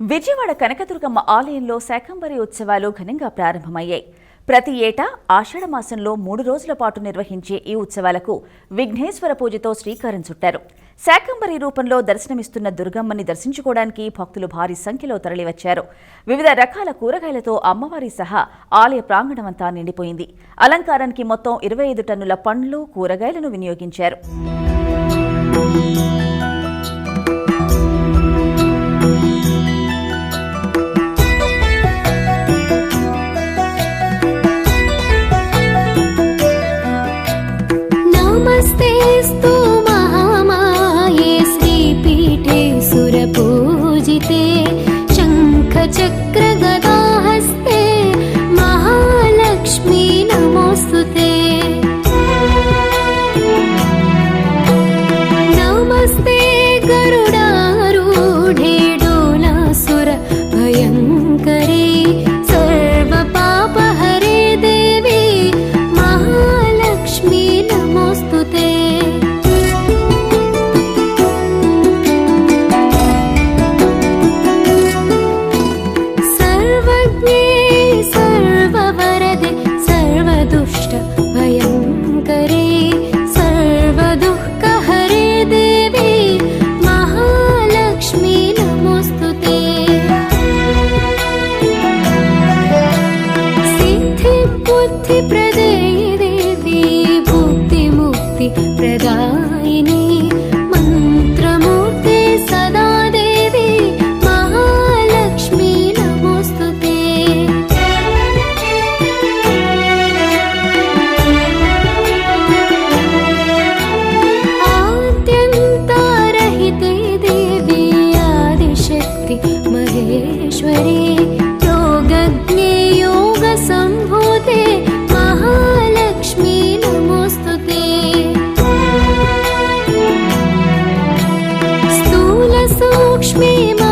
విజయవాడ కనకదుర్గమ్మ ఆలయంలో శాకంబరి ఉత్సవాలు ఘనంగా ప్రారంభమయ్యాయి. ప్రతి ఏటా ఆషాఢ మాసంలో మూడు రోజుల పాటు నిర్వహించే ఈ ఉత్సవాలకు విఘ్నేశ్వర పూజతో శ్రీకారం చుట్టారు. శాకంబరి రూపంలో దర్శనమిస్తున్న దుర్గమ్మని దర్శించుకోవడానికి భక్తులు భారీ సంఖ్యలో తరలివచ్చారు. వివిధ రకాల కూరగాయలతో అమ్మవారి సహా ఆలయ ప్రాంగణమంతా నిండిపోయింది. అలంకారానికి మొత్తం ఇరవై ఐదు టన్నుల పండ్లు కూరగాయలను వినియోగించారు. ముక్తి ప్రదేయి దేవి భుక్తి ముక్తి ప్రదాయిని. మంత్రమూర్తి సదా దేవి మహాలక్ష్మి నమోస్తుతే. ఆద్యంతారహితే Lakshmi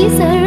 Caesar